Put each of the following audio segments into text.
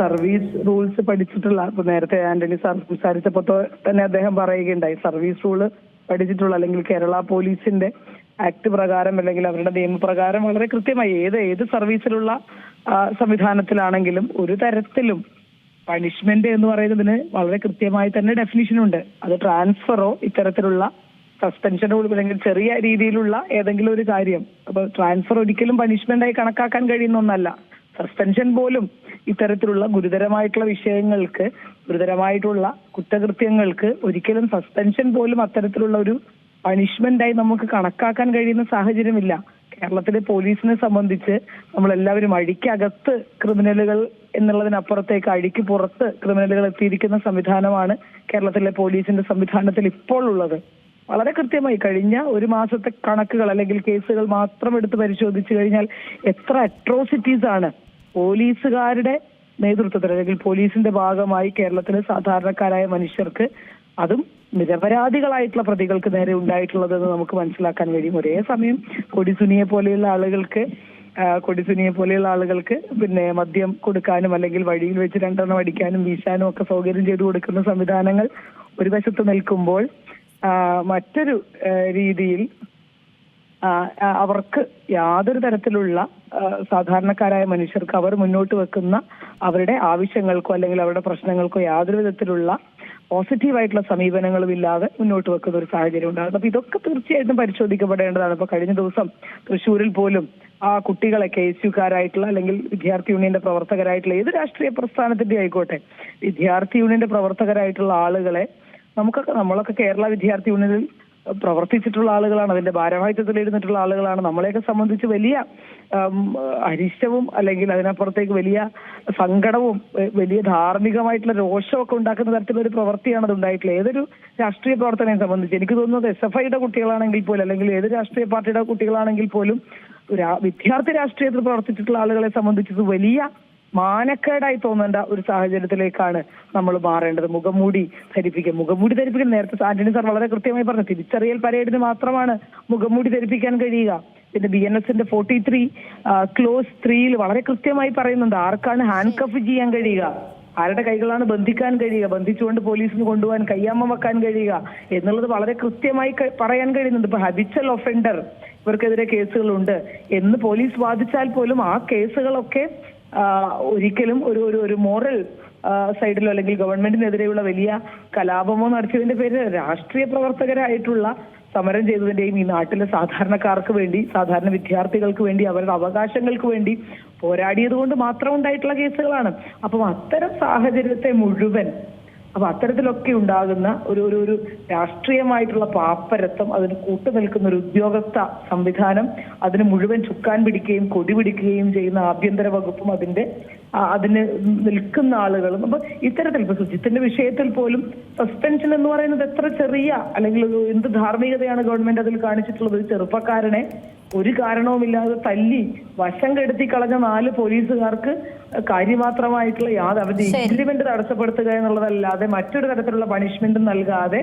Service rules പഠിച്ചിട്ടുള്ള ഇപ്പൊ നേരത്തെ ആന്റണി സാർ സംസാരിച്ചപ്പോ തന്നെ അദ്ദേഹം പറയുകയുണ്ടായി. സർവീസ് റൂൾ പഠിച്ചിട്ടുള്ള അല്ലെങ്കിൽ കേരള പോലീസിന്റെ ആക്ട് പ്രകാരം അല്ലെങ്കിൽ അവരുടെ നിയമപ്രകാരം വളരെ കൃത്യമായി ഏത് ഏത് സർവീസിലുള്ള സംവിധാനത്തിലാണെങ്കിലും ഒരു തരത്തിലും പണിഷ്മെന്റ് എന്ന് പറയുന്നതിന് വളരെ കൃത്യമായി തന്നെ ഡെഫിനിഷൻ ഉണ്ട്. അത് ട്രാൻസ്ഫറോ ഇത്തരത്തിലുള്ള സസ്പെൻഷനോ അല്ലെങ്കിൽ ചെറിയ രീതിയിലുള്ള ഏതെങ്കിലും ഒരു കാര്യം. അപ്പൊ ട്രാൻസ്ഫർ ഒരിക്കലും പണിഷ്മെന്റ് ആയി കണക്കാക്കാൻ കഴിയുന്ന ഒന്നല്ല. സസ്പെൻഷൻ പോലും ഇത്തരത്തിലുള്ള ഗുരുതരമായിട്ടുള്ള വിഷയങ്ങൾക്ക് ഗുരുതരമായിട്ടുള്ള കുറ്റകൃത്യങ്ങൾക്ക് ഒരിക്കലും സസ്പെൻഷൻ പോലും അത്തരത്തിലുള്ള ഒരു പണിഷ്മെന്റ് ആയി നമുക്ക് കണക്കാക്കാൻ കഴിയുന്ന സാഹചര്യമില്ല. കേരളത്തിലെ പോലീസിനെ സംബന്ധിച്ച് നമ്മൾ എല്ലാവരും അഴിക്കകത്ത് ക്രിമിനലുകൾ എന്നുള്ളതിനപ്പുറത്തേക്ക് അഴിക്ക് പുറത്ത് ക്രിമിനലുകൾ എത്തിയിരിക്കുന്ന സംവിധാനമാണ് കേരളത്തിലെ പോലീസിന്റെ സംവിധാനത്തിൽ ഇപ്പോൾ ഉള്ളത്. വളരെ കൃത്യമായി കഴിഞ്ഞ ഒരു മാസത്തെ കണക്കുകൾ അല്ലെങ്കിൽ കേസുകൾ മാത്രം എടുത്ത് പരിശോധിച്ചു കഴിഞ്ഞാൽ എത്ര അട്രോസിറ്റീസ് ആണ് പോലീസുകാരുടെ നേതൃത്വത്തിൽ അല്ലെങ്കിൽ പോലീസിന്റെ ഭാഗമായി കേരളത്തിലെ സാധാരണക്കാരായ മനുഷ്യർക്ക് അതും നിരപരാധികളായിട്ടുള്ള പ്രതികൾക്ക് നേരെ ഉണ്ടായിട്ടുള്ളതെന്ന് നമുക്ക് മനസ്സിലാക്കാൻ കഴിയും. ഒരേ സമയം കൊടിസുനിയെ പോലെയുള്ള ആളുകൾക്ക് കൊടിസുനിയെ പോലെയുള്ള ആളുകൾക്ക് പിന്നെ മദ്യം കൊടുക്കാനും അല്ലെങ്കിൽ വഴിയിൽ വെച്ച് രണ്ടെണ്ണം അടിക്കാനും വീശാനും ഒക്കെ സൗകര്യം ചെയ്തു കൊടുക്കുന്ന സംവിധാനങ്ങൾ ഒരു വശത്ത് നിൽക്കുമ്പോൾ മറ്റൊരു രീതിയിൽ അവർക്ക് യാതൊരു തരത്തിലുള്ള സാധാരണക്കാരായ മനുഷ്യർക്ക് അവർ മുന്നോട്ട് വെക്കുന്ന അവരുടെ ആവശ്യങ്ങൾക്കോ അല്ലെങ്കിൽ അവരുടെ പ്രശ്നങ്ങൾക്കോ യാതൊരു വിധത്തിലുള്ള പോസിറ്റീവായിട്ടുള്ള സമീപനങ്ങളും ഇല്ലാതെ മുന്നോട്ട് വെക്കുന്ന ഒരു സാഹചര്യം ഉണ്ടാകുന്നത് അപ്പൊ ഇതൊക്കെ തീർച്ചയായിട്ടും പരിശോധിക്കപ്പെടേണ്ടതാണ്. ഇപ്പൊ കഴിഞ്ഞ ദിവസം തൃശ്ശൂരിൽ പോലും ആ കുട്ടികളെ കെ എസ് യുക്കാരായിട്ടുള്ള അല്ലെങ്കിൽ വിദ്യാർത്ഥി യൂണിയന്റെ പ്രവർത്തകരായിട്ടുള്ള ഏത് രാഷ്ട്രീയ പ്രസ്ഥാനത്തിന്റെ ആയിക്കോട്ടെ വിദ്യാർത്ഥി യൂണിയന്റെ പ്രവർത്തകരായിട്ടുള്ള ആളുകളെ നമുക്കൊക്കെ നമ്മളൊക്കെ കേരള വിദ്യാർത്ഥി യൂണിയനിൽ പ്രവർത്തിച്ചിട്ടുള്ള ആളുകളാണ് അതിന്റെ ഭാരവാഹിത്വത്തിൽ ഇരുന്നിട്ടുള്ള ആളുകളാണ്. നമ്മളെയൊക്കെ സംബന്ധിച്ച് വലിയ അരിഷ്ടവും അല്ലെങ്കിൽ അതിനപ്പുറത്തേക്ക് വലിയ സങ്കടവും വലിയ ധാർമ്മികമായിട്ടുള്ള ഒക്കെ ഉണ്ടാക്കുന്ന തരത്തിലുള്ള ഒരു പ്രവൃത്തിയാണ് അത് ഉണ്ടായിട്ടുള്ളത് ഏതൊരു രാഷ്ട്രീയ പ്രവർത്തനയെ സംബന്ധിച്ച്. എനിക്ക് തോന്നുന്നത് എസ് എഫ് ഐയുടെ കുട്ടികളാണെങ്കിൽ പോലും അല്ലെങ്കിൽ ഏത് രാഷ്ട്രീയ പാർട്ടിയുടെ കുട്ടികളാണെങ്കിൽ പോലും വിദ്യാർത്ഥി രാഷ്ട്രീയത്തിൽ പ്രവർത്തിച്ചിട്ടുള്ള ആളുകളെ സംബന്ധിച്ചത് വലിയ മാനക്കേടായി തോന്നേണ്ട ഒരു സാഹചര്യത്തിലേക്കാണ് നമ്മൾ മാറേണ്ടത്. മുഖംമൂടി ധരിപ്പിക്കുക. മുഖംമൂടി ധരിപ്പിക്കൽ നേരത്തെ ആന്റണി സാർ വളരെ കൃത്യമായി പറഞ്ഞു. തിരിച്ചറിയൽ പരേഡിന് മാത്രമാണ് മുഖംമൂടി ധരിപ്പിക്കാൻ കഴിയുക. പിന്നെ ബി എൻ എസിന്റെ ഫോർട്ടി ത്രീ ക്ലോസ് ത്രീയിൽ വളരെ കൃത്യമായി പറയുന്നുണ്ട് ആർക്കാണ് ഹാൻഡ് കഫ് ചെയ്യാൻ കഴിയുക. ആരുടെ കൈകളാണ് ബന്ധിക്കാൻ കഴിയുക. ബന്ധിച്ചുകൊണ്ട് പോലീസിന് കൊണ്ടുപോകാൻ കയ്യാമ്മ വെക്കാൻ കഴിയുക എന്നുള്ളത് വളരെ കൃത്യമായി പറയാൻ കഴിയുന്നുണ്ട്. ഇപ്പൊ ഹബിച്ചൽ ഒഫൻഡർ ഇവർക്കെതിരെ കേസുകളുണ്ട്. എന്ന് പോലീസ് വാദിച്ചാൽ പോലും ആ കേസുകളൊക്കെ ഒരിക്കലും ഒരു ഒരു ഒരു മോറൽ സൈഡിലോ അല്ലെങ്കിൽ ഗവൺമെന്റിനെതിരെയുള്ള വലിയ കലാപമോ നടത്തിയതിന്റെ പേരിൽ രാഷ്ട്രീയ പ്രവർത്തകരായിട്ടുള്ള സമരം ചെയ്തതിന്റെയും ഈ നാട്ടിലെ സാധാരണക്കാർക്ക് വേണ്ടി സാധാരണ വിദ്യാർത്ഥികൾക്ക് വേണ്ടി അവരുടെ അവകാശങ്ങൾക്ക് വേണ്ടി പോരാടിയത് കൊണ്ട് മാത്രം ഉണ്ടായിട്ടുള്ള കേസുകളാണ്. അപ്പം അത്തരം സാഹചര്യത്തെ മുഴുവൻ അപ്പൊ അത്തരത്തിലൊക്കെ ഉണ്ടാകുന്ന ഒരു ഒരു ഒരു രാഷ്ട്രീയമായിട്ടുള്ള പാപ്പരത്വം അതിന് കൂട്ടുനിൽക്കുന്ന ഒരു ഉദ്യോഗസ്ഥ സംവിധാനം അതിന് മുഴുവൻ ചുക്കാൻ പിടിക്കുകയും കൊടി പിടിക്കുകയും ചെയ്യുന്ന ആഭ്യന്തര വകുപ്പും അതിന്റെ അതിന് നിൽക്കുന്ന ആളുകളും. അപ്പൊ ഇത്തരത്തിൽ ഇപ്പൊ സുജിത്തിന്റെ വിഷയത്തിൽ പോലും സസ്പെൻഷൻ എന്ന് പറയുന്നത് എത്ര ചെറിയ അല്ലെങ്കിൽ എന്ത് ധാർമ്മികതയാണ് ഗവൺമെന്റ് അതിൽ കാണിച്ചിട്ടുള്ളത്? ചെറുപ്പക്കാരനെ ഒരു കാരണവുമില്ലാതെ തല്ലി വശം കെടുത്തി കളഞ്ഞ നാല് പോലീസുകാർക്ക് കാര്യമാത്രമായിട്ടുള്ള യാതൊരു അവരുടെ. ഇംപ്ലിമെന്റ് തടസ്സപ്പെടുത്തുക എന്നുള്ളതല്ലാതെ മറ്റൊരു തരത്തിലുള്ള പണിഷ്മെന്റ് നൽകാതെ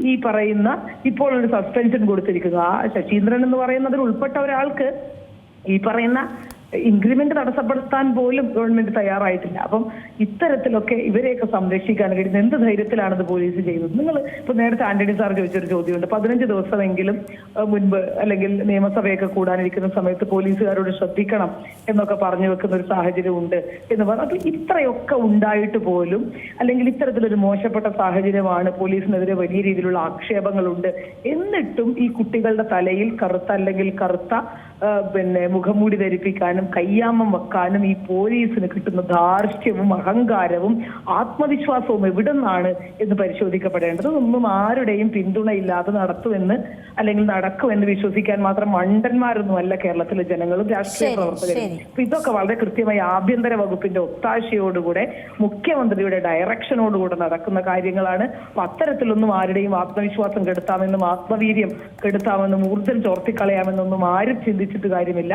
ഈ പറയുന്ന ഇപ്പോൾ ഒരു സസ്പെൻഷൻ കൊടുത്തിരിക്കുക ആ ശശീന്ദ്രൻ എന്ന് പറയുന്നതിൽ ഉൾപ്പെട്ട ഒരാൾക്ക് ഈ പറയുന്ന ഇൻക്രിമെന്റ് തടസ്സപ്പെടുത്താൻ പോലും ഗവൺമെന്റ് തയ്യാറായിട്ടില്ല. അപ്പം ഇത്തരത്തിലൊക്കെ ഇവരെയൊക്കെ സംരക്ഷിക്കാൻ കഴിയുന്ന എന്ത് ധൈര്യത്തിലാണ് ഇത് പോലീസ് ചെയ്യുന്നത് നിങ്ങൾ ഇപ്പൊ നേരത്തെ ആന്റണി സാർ ചോദിച്ചൊരു ചോദ്യമുണ്ട്. പതിനഞ്ച് ദിവസമെങ്കിലും മുൻപ് അല്ലെങ്കിൽ നിയമസഭയൊക്കെ കൂടാനിരിക്കുന്ന സമയത്ത് പോലീസുകാരോട് ശ്രദ്ധിക്കണം എന്നൊക്കെ പറഞ്ഞു വെക്കുന്ന ഒരു സാഹചര്യം ഉണ്ട് എന്ന് പറഞ്ഞു അപ്പൊ ഇത്രയൊക്കെ ഉണ്ടായിട്ട് പോലും അല്ലെങ്കിൽ ഇത്തരത്തിലൊരു മോശപ്പെട്ട സാഹചര്യമാണ് പോലീസിനെതിരെ വലിയ രീതിയിലുള്ള ആക്ഷേപങ്ങളുണ്ട് എന്നിട്ടും ഈ കുട്ടികളുടെ തലയിൽ കറുത്ത അല്ലെങ്കിൽ കറുത്ത പിന്നെ മുഖംമൂടി ധരിപ്പിക്കാനും കയ്യാമം വെക്കാനും ഈ പോലീസിന് കിട്ടുന്ന ധാർഷ്ട്യവും അഹങ്കാരവും ആത്മവിശ്വാസവും എവിടെ നിന്നാണ് എന്ന് പരിശോധിക്കപ്പെടേണ്ടത്? ഒന്നും ആരുടെയും പിന്തുണയില്ലാതെ നടത്തുമെന്ന് അല്ലെങ്കിൽ നടക്കുമെന്ന് വിശ്വസിക്കാൻ മാത്രം മണ്ടന്മാരൊന്നും അല്ല കേരളത്തിലെ ജനങ്ങളും രാഷ്ട്രീയ പ്രവർത്തകരും. അപ്പൊ ഇതൊക്കെ വളരെ കൃത്യമായി ആഭ്യന്തര വകുപ്പിന്റെ ഒത്താശയോടുകൂടെ മുഖ്യമന്ത്രിയുടെ ഡയറക്ഷനോടുകൂടെ നടക്കുന്ന കാര്യങ്ങളാണ്. അപ്പൊ അത്തരത്തിലൊന്നും ആരുടെയും ആത്മവിശ്വാസം കെടുത്താമെന്നും ആത്മവീര്യം കെടുത്താമെന്നും ഊർജം ചോർത്തിക്കളയാമെന്നൊന്നും ആരും ചിന്തിച്ചിട്ട് കാര്യമില്ല.